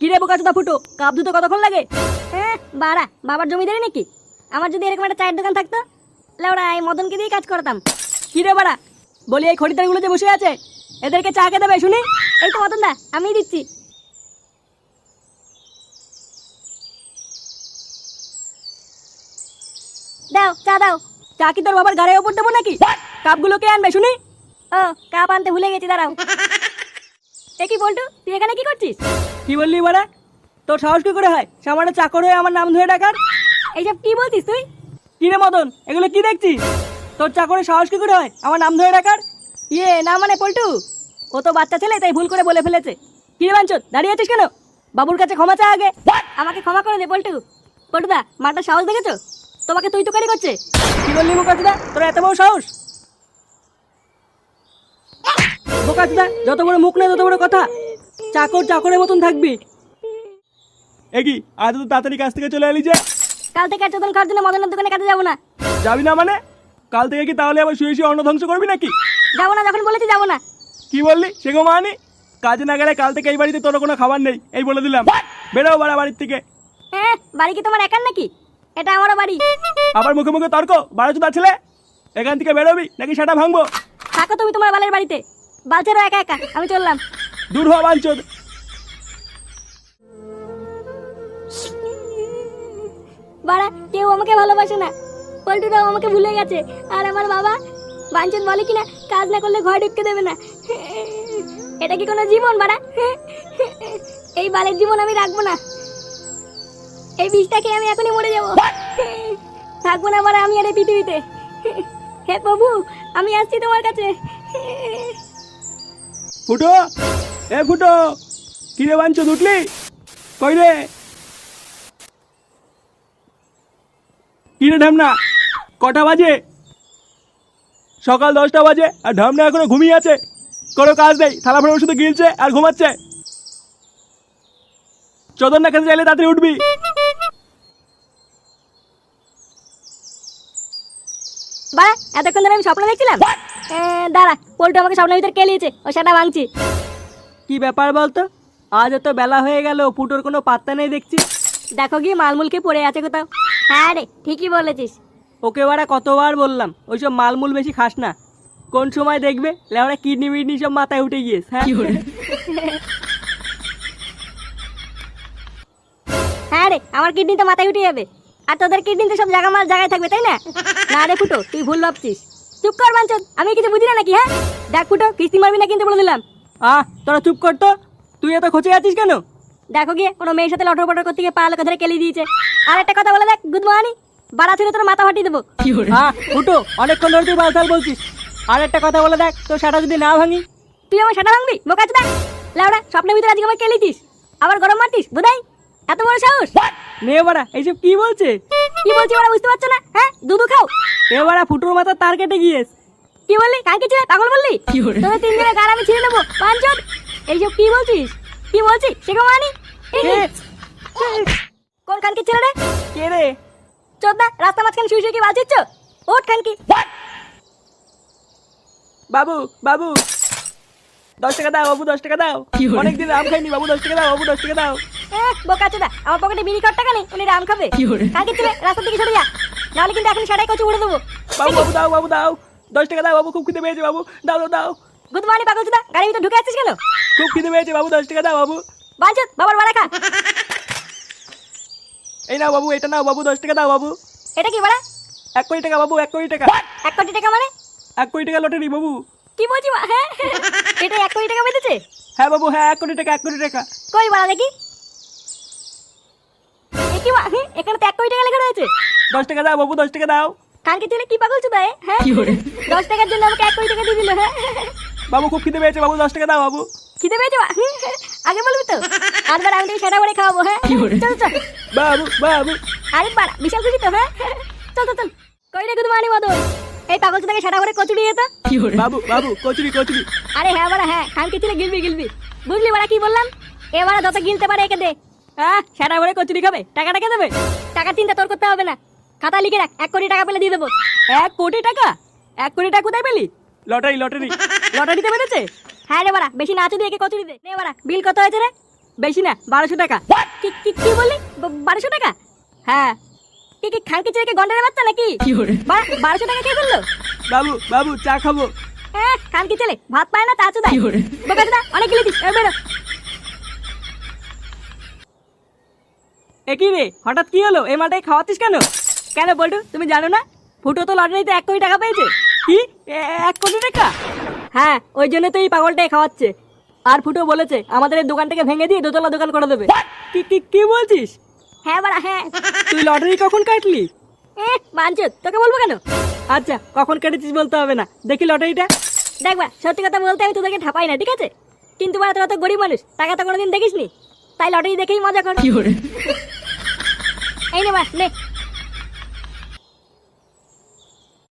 কি রে বোকাচোদা ফুটো কাপ ধুতে কতক্ষণ লাগে? হ্যাঁ বাড়া বাবার জমিদারি নাকি? আমার যদি এরকম একটা চায়ের দোকান থাকতো লেওড়া এই মদনকে দিয়ে কাজ করতাম। কি রে বাড়া বলি এই খরিদ্দারগুলো যে বসে আছে এদেরকে চা কে দেবে শুনি? এই তো মদন দা আমিই দিচ্ছি। দাও চা দাও। চা কি তোর বাবার ঘরে ওপর দেবো নাকি? কাপগুলো কে আনবে শুনি? ও কাপ আনতে ভুলে গেছি দাঁড়াও। এ কি বলটু তুই এখানে কি করছিস? কি বললি বাড়া তোর সাহস কি করে হয়? সামান্য চাকর হয়ে আমার নাম ধরে ডাকার? এইসব কি বলছিস তুই? কি রে মদন এগুলো কি দেখছিস? তোর চাকরের সাহস কি করে হয়? আমার নাম ধরে ডাকার? ইয়ে না মানে পল্টু? ও তো বাচ্চা ছেলে তাই ভুল করে বলে ফেলেছে। কি রে বাঞ্চত দাঁড়িয়ে আছিস কেন? বাবুর কাছে ক্ষমা চা আগে। আমাকে ক্ষমা করে দে পল্টু। পল্টুদা মাটা সাহস দেখেছ? তোমাকে তুই তো কারি করছে। কি বললি মুখার্জিদা তোর এত বড় সাহস? বোকাচুদা যত বড় মুখ নেই তত বড় কথা। চাকর চাকরের মতন থাকবি। এ কি আজ তো তাড়াতাড়ি কাছ থেকে চলে এলি যে। কাল থেকে আর চোদন খাওয়ার জন্য মদনের দোকানে কাজে যাব না। যাবি না মানে? কাল থেকে কি তাহলে আবার শুয়ে শুয়ে অন্ন ধ্বংস করবি নাকি? যাব না যখন বলেছি যাব না। কি বললি? সে গো মানি। কাজে না গেলে কাল থেকে এই বাড়িতে তোর কোনো খাবার নেই এই বলে দিলাম। বেরো বাড়া বাড়ির থেকে। হ্যাঁ বাড়ি কি তোমার একার নাকি? এটা আমারও বাড়ি। আবার মুখে মুখে তর্ক বারো চুদা ছেলে? এখান থেকে বেরোবি নাকি সেটা ভাঙবো? থাকো তুমি তোমার বালের বাড়িতে। বালছেরও একা একা আমি চললাম। দূর হওয়া বাঞ্চদ। বাড়া কেউ আমাকে ভালোবাসে না। পল্টুরাও আমাকে ভুলে গেছে। আর আমার বাবা বাঞ্চন বলে কিনা কাজ না করলে ঘরে ঢুকতে দেবে না। এটা কি কোনো জীবন বাড়া? এই বালের জীবন আমি রাখব না। এই বিষটাকে আমি এখনই মরে যাব। থাকব না বাড়া আমি আর এই পৃথিবীতে। হে প্রভু আমি আসছি তোমার কাছে। ফুটো এ ফুটো কি রে বাঞ্চদ উঠলি কই রে? কি রে ঢামনা কটা বাজে? সকাল দশটা বাজে আর ঢামনা এখনও ঘুমিয়ে আছে। কোনো কাজ নেই থালা ফেলে শুধু গিলছে আর ঘুমাচ্ছে। চোদন না খেতে চাইলে তাড়াতাড়ি উঠবি। বাড়া এতক্ষণ ধরে আমি স্বপ্ন দেখছিলাম। দাঁড়া পল্টু আমাকে স্বপ্নের ভিতরে কেলিয়েছে ও সেটা ভাঙছি। কি ব্যাপার বলতো? আজ এত বেলা হয়ে গেল পুটোর কোনো পাত্তা নেই দেখছি। দেখো গিয়ে মালমুলকে পড়ে আছে কোথাও। হ্যাঁ রে ঠিকই বলেছিস। ওকে ওরা কতবার বললাম ওইসব মালমুল বেশি খাস না। কোন সময় দেখবে লেওরা কিডনি মিডনি সব মাথায় উঠে গিয়েস হ্যাঁ? হ্যাঁ রে আমার কিডনি তো মাথায় উঠে যাবে। আর তোদের কিডনি তো সব জায়গা মাল জায়গায় থাকবে তাই না? না রে ফুটো তুই ভুল ভাবছিস। চুপ কর বাঞ্চন আমি কিছু বুঝি না নাকি হ্যাঁ? দেখ ফুটো কিস্তি মারবি না কিন্তু বলে দিলাম। আহ তোরা চুপ কর তো। তুই এত খোঁচে আছিস কেন? দেখো গিয়ে কোনো মেয়ের সাথে লটর পটর করতে গিয়ে পা লোকে ধরে কেলি দিয়েছে। আর একটা কথা বলে দেখ গুড মর্নিং বাড়া ছিল তোর মাথা ফাটিয়ে দেবো। হ্যাঁ ফুটো অনেকক্ষণ ধরে তুই বালতাল বলছিস। আর একটা কথা বলে দেখ তোর সেটা যদি না ভাঙি। তুই আমার সেটা ভাঙবি? বোকা দেখ লাউডা স্বপ্নের ভিতরে আজকে আমাকে কেলিছিস আবার গরম মারতিস বুধাই? এত বড় সাহস? নে বাড়া এইসব কি বলছে? কি বলছি বাড়া বুঝতে পারছ না? হ্যাঁ দুধু খাও। এ বাড়া ফুটোর মাথা তার কেটে গিয়েস কি বললি? কাকে ছিলে? পাগল বললি? তোদের তিন দিনের গাল আমি ছিঁড়ে নেব। পাঁচজন এইসব কি বলছিস? কি বলছিস? শেখো মানি। কোন খানকি ছেলে রে? কে রে? চোদ্দা রাস্তা মাঝখানে শুয়ে শুয়ে কি বাজিচ্ছ? ওঠ খানকি। বাবু বাবু। দশ টাকা দাও বাবু দশ টাকা দাও। অনেকদিন রাম খাইনি বাবু দশ টাকা দাও বাবু দশ টাকা দাও। বোকা চোদা আমার পকেটে বিড়ি কর টাকা নেই উনি রাম খাবে। কাকে ছেলে রাস্তা থেকে সরে যা। নাহলে কিন্তু এখন সেটাই কচু উড়ে দেবো। বাবু বাবু দাও বাবু দাও। দশ টাকা দাও বাবু খুব খিদে পেয়েছে বাবু। দাও দাও দাও। গুড মর্নিং পাগল চোদা গাড়ির ভিতরে ঢুকে আসছিস কেন? খুব খিদে পেয়েছে বাবু দশ টাকা দাও বাবু। বাঞ্চত বাবার বাড়া খা। এই নাও বাবু এটা নাও বাবু দশ টাকা দাও বাবু। এটা কি বাড়া? এক কোটি টাকা বাবু এক কোটি টাকা। এক কোটি টাকা মানে? এক কোটি টাকা লটারি বাবু। কি বলছি হ্যাঁ? এটা এক কোটি টাকা বেঁধেছে? হ্যাঁ বাবু হ্যাঁ এক কোটি টাকা এক কোটি টাকা। কই বাড়া দেখি? এখানে তো এক কোটি টাকা লেখা রয়েছে। দশ টাকা দাও বাবু দশ টাকা দাও। কানকে ছেলে কি পাগল চোদা? হ্যাঁ? দশ টাকার জন্য আমাকে এক কোটি টাকা দিয়ে দিল হ্যাঁ? বাবু খুব খিদে পেয়েছে বাবু দশ টাকা দাও বাবু। খিদে পেয়েছে আগে বলবি তো। আরবার আমি তোকে সেটা করে খাওয়াবো হ্যাঁ? চল চল। বাবু বাবু। আরে বাড়া বিশাল খুশি তো হ্যাঁ? চল চল চল। কই রে গুড মর্নিং মদন এই পাগল চোদাকে সেটা করে কচুরি যেত বাবু বাবু কচুরি কচুরি। আরে হ্যাঁ বাড়া হ্যাঁ। খানকে ছেলে গিলবি গিলবি। বুঝলি বাড়া কি বললাম? এবারে যত গিলতে পারে একে দে। হ্যাঁ সেটা করে কচুরি খাবে? টাকাটা কে দেবে? টাকা চিন্তা তোর করতে হবে না। খাতা লিখে রাখ এক কোটি টাকা পেলে দিয়ে দেবো। এক কোটি টাকা? এক কোটি টাকা কোথায় পেলি? Lottery lottery. লটারিতে বেড়েছে হ্যাঁ রে বাড়া বেশি নাচু দিয়ে একে কচুরি দে। নে বাড়া বিল কত হয়েছে রে? বেশি না বারোশো টাকা। কি কি কি বলি বা- বারোশো টাকা? হ্যাঁ। কি কি খানকে ছেলেকে গন্ডারের বাচ্চা নাকি? বারোশো টাকা কে করল বাবু বাবু চা খাব। হ্যাঁ খানকি ছেলে ভাত পায় না তা চুদা অনেক গেলেছিস এবার বেরো। একই রে হঠাৎ কি হলো? এই মালটাই খাওয়াতিস কেন? কেন বলটু তুমি জানো না? ফুটো তো লটারিতে এক কোটি টাকা পেয়েছে। কি? এক কোটি টাকা? হ্যাঁ ওই জন্য তো এই পাগলটাই খাওয়াচ্ছে। আর ফুটো বলেছে আমাদের এই দোকানটাকে ভেঙে দিয়ে দোতলা দোকান করে দেবে। কি কি কি বলছিস? হ্যাঁ বাড়া হ্যাঁ। তুই লটারি কখন কাটলি? বাঞ্চত তোকে বলব কেন? আচ্ছা কখন কেটেছিস বলতে হবে না। দেখি লটারিটা। দেখবা সত্যি কথা বলতে আমি তোদেরকে ঠাপাই না ঠিক আছে? কিন্তু বাড়া তোরা তো গরিব মানুষ টাকা তো কোনোদিন দেখিসনি। তাই লটারি দেখেই মজা কর। এই নে বা নে।